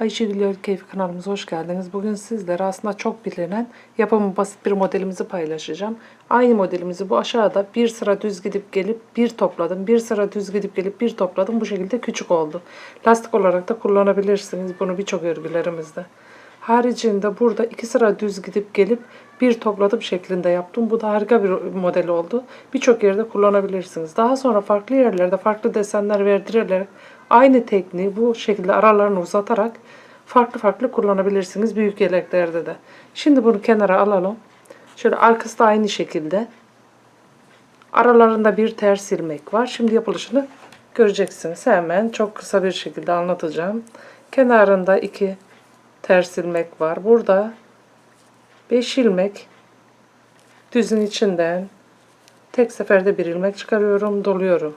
Ayşegül Yörük Keyfi kanalımıza hoş geldiniz. Bugün sizlere aslında çok bilinen yapımı basit bir modelimizi paylaşacağım. Aynı modelimizi bu aşağıda bir sıra düz gidip gelip bir topladım. Bir sıra düz gidip gelip bir topladım. Bu şekilde küçük oldu. Lastik olarak da kullanabilirsiniz bunu birçok örgülerimizde. Haricinde burada iki sıra düz gidip gelip bir topladım şeklinde yaptım. Bu da harika bir model oldu. Birçok yerde kullanabilirsiniz. Daha sonra farklı yerlerde farklı desenler verdirerek aynı tekniği bu şekilde aralarını uzatarak farklı farklı kullanabilirsiniz büyük yeleklerde de. Şimdi bunu kenara alalım. Şöyle arkası da aynı şekilde. Aralarında bir ters ilmek var. Şimdi yapılışını göreceksiniz. Hemen çok kısa bir şekilde anlatacağım. Kenarında iki ters ilmek var. Burada 5 ilmek düzün içinden tek seferde bir ilmek çıkarıyorum, doluyorum.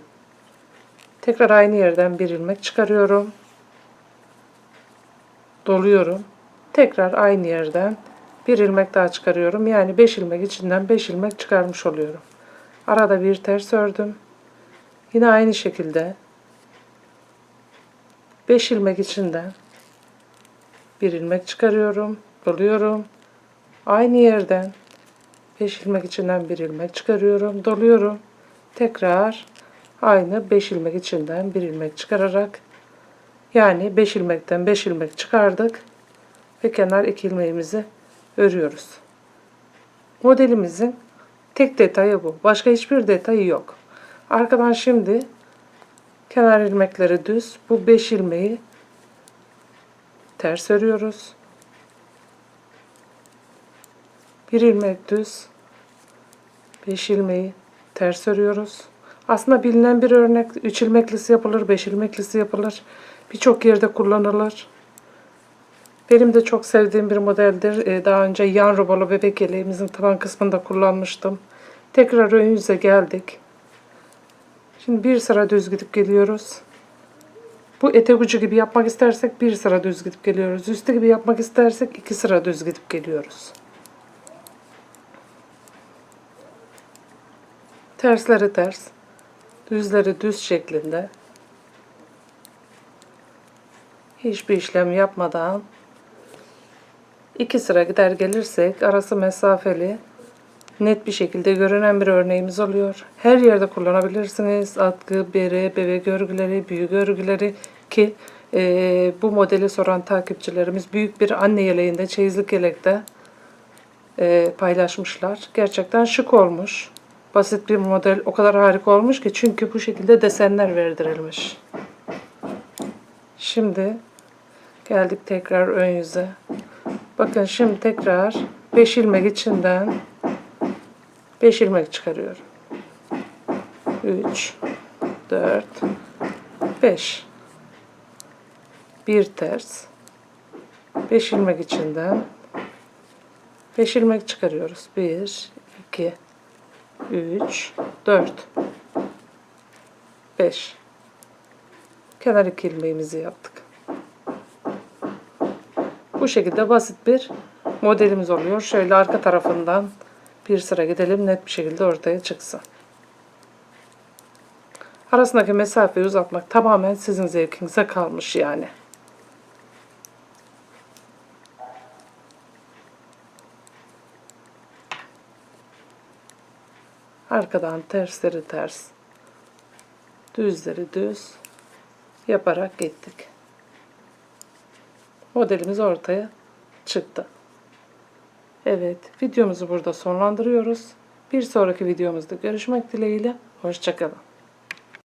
Tekrar aynı yerden bir ilmek çıkarıyorum. Doluyorum. Tekrar aynı yerden bir ilmek daha çıkarıyorum. Yani 5 ilmek içinden 5 ilmek çıkarmış oluyorum. Arada bir ters ördüm. Yine aynı şekilde 5 ilmek içinden bir ilmek çıkarıyorum, doluyorum. Aynı yerden 5 ilmek içinden bir ilmek çıkarıyorum, doluyorum. Tekrar aynı 5 ilmek içinden bir ilmek çıkararak yani 5 ilmekten 5 ilmek çıkardık ve kenar iki ilmeğimizi örüyoruz. Modelimizin tek detayı bu. Başka hiçbir detayı yok. Arkadan şimdi kenar ilmekleri düz. Bu 5 ilmeği ters örüyoruz. Bir ilmek düz. 5 ilmeği ters örüyoruz. Aslında bilinen bir örnek 3 ilmeklisi yapılır, 5 ilmeklisi yapılır. Birçok yerde kullanılır. Benim de çok sevdiğim bir modeldir. Ee, Daha önce yan robolu bebek yeleğimizin taban kısmında kullanmıştım. Tekrar ön yüze geldik. Şimdi bir sıra düz gidip geliyoruz. Bu etek ucu gibi yapmak istersek bir sıra düz gidip geliyoruz. Üstü gibi yapmak istersek iki sıra düz gidip geliyoruz. Tersleri ters, düzleri düz şeklinde hiçbir işlem yapmadan iki sıra gider gelirsek arası mesafeli net bir şekilde görünen bir örneğimiz oluyor. Her yerde kullanabilirsiniz. Atkı, bere, bebek örgüleri, büyük örgüleri ki e, bu modeli soran takipçilerimiz büyük bir anne yeleğinde, çeyizlik yelekte e, paylaşmışlar. Gerçekten şık olmuş. Basit bir model o kadar harika olmuş ki çünkü bu şekilde desenler verdirilmiş. Şimdi geldik tekrar ön yüze. Bakın şimdi tekrar 5 ilmek içinden 5 ilmek çıkarıyorum. 3 4 5 bir ters 5 ilmek içinden 5 ilmek çıkarıyoruz. 1 2 3 4 5 kenar iki ilmeğimizi yaptık. Bu şekilde basit bir modelimiz oluyor. Şöyle arka tarafından bir sıra gidelim net bir şekilde ortaya çıksın. Arasındaki mesafeyi uzatmak tamamen sizin zevkinize kalmış yani. Arkadan tersleri ters, düzleri düz yaparak gittik. Modelimiz ortaya çıktı. Evet, videomuzu burada sonlandırıyoruz. Bir sonraki videomuzda görüşmek dileğiyle. Hoşçakalın.